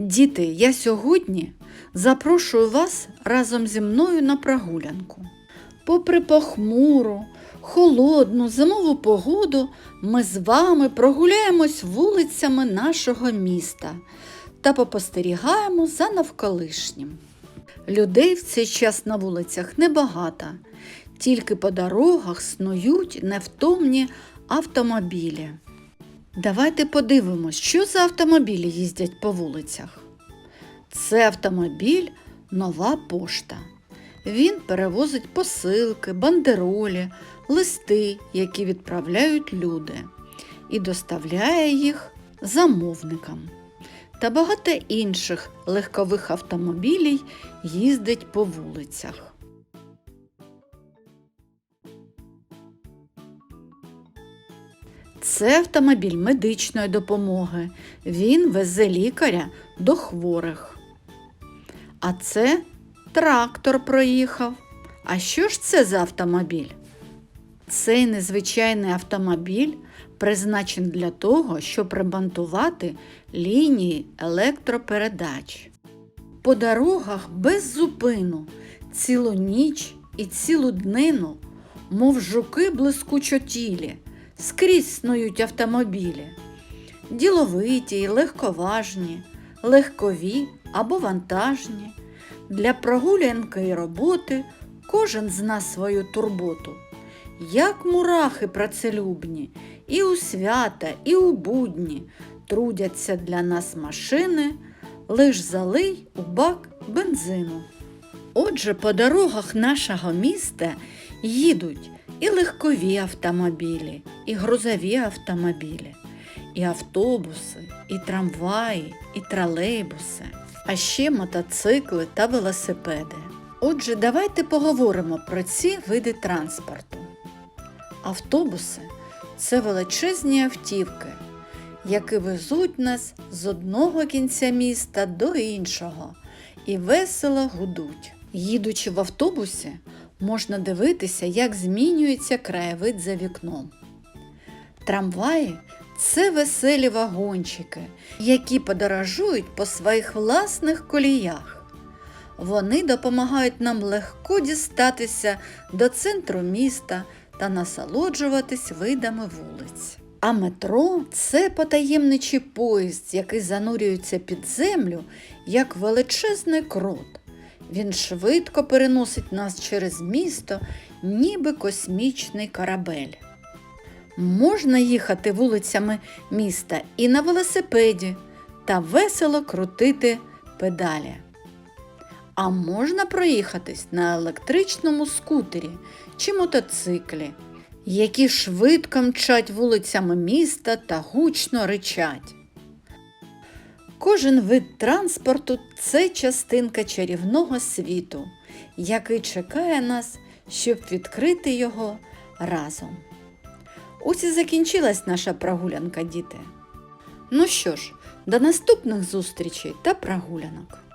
Діти, я сьогодні запрошую вас разом зі мною на прогулянку. Попри похмуру, холодну зимову погоду, ми з вами прогуляємось вулицями нашого міста та попостерігаємо за навколишнім. Людей в цей час на вулицях небагато, тільки по дорогах снують невтомні автомобілі. Давайте подивимось, що за автомобілі їздять по вулицях. Це автомобіль Нова пошта. Він перевозить посилки, бандеролі, листи, які відправляють люди, і доставляє їх замовникам. Та багато інших легкових автомобілів їздить по вулицях. Це автомобіль медичної допомоги. Він везе лікаря до хворих. А це трактор проїхав. А що ж це за автомобіль? Цей незвичайний автомобіль призначений для того, щоб ремонтувати лінії електропередач. По дорогах без зупину, цілу ніч і цілу днину, мов жуки блискучотілі, скрізь снують автомобілі. Діловиті й легковажні, легкові або вантажні. Для прогулянки і роботи кожен з нас свою турботу. Як мурахи працелюбні, і у свята, і у будні трудяться для нас машини, лиш залий у бак бензину. Отже, по дорогах нашого міста їдуть і легкові автомобілі, і грузові автомобілі, і автобуси, і трамваї, і тролейбуси, а ще мотоцикли та велосипеди. Отже, давайте поговоримо про ці види транспорту. Автобуси це величезні автівки, які везуть нас з одного кінця міста до іншого і весело гудуть. Їдучи в автобусі, можна дивитися, як змінюється краєвид за вікном. Трамваї це веселі вагончики, які подорожують по своїх власних коліях. Вони допомагають нам легко дістатися до центру міста та насолоджуватись видами вулиць. А метро це потаємничий поїзд, який занурюється під землю, як величезний крот. Він швидко переносить нас через місто, ніби космічний корабель. Можна їхати вулицями міста і на велосипеді та весело крутити педалі. А можна проїхатись на електричному скутері чи мотоциклі, які швидко мчать вулицями міста та гучно ричать. Кожен вид транспорту це частинка чарівного світу, який чекає нас, щоб відкрити його разом. Ось і закінчилась наша прогулянка, діти. Ну що ж, до наступних зустрічей та прогулянок!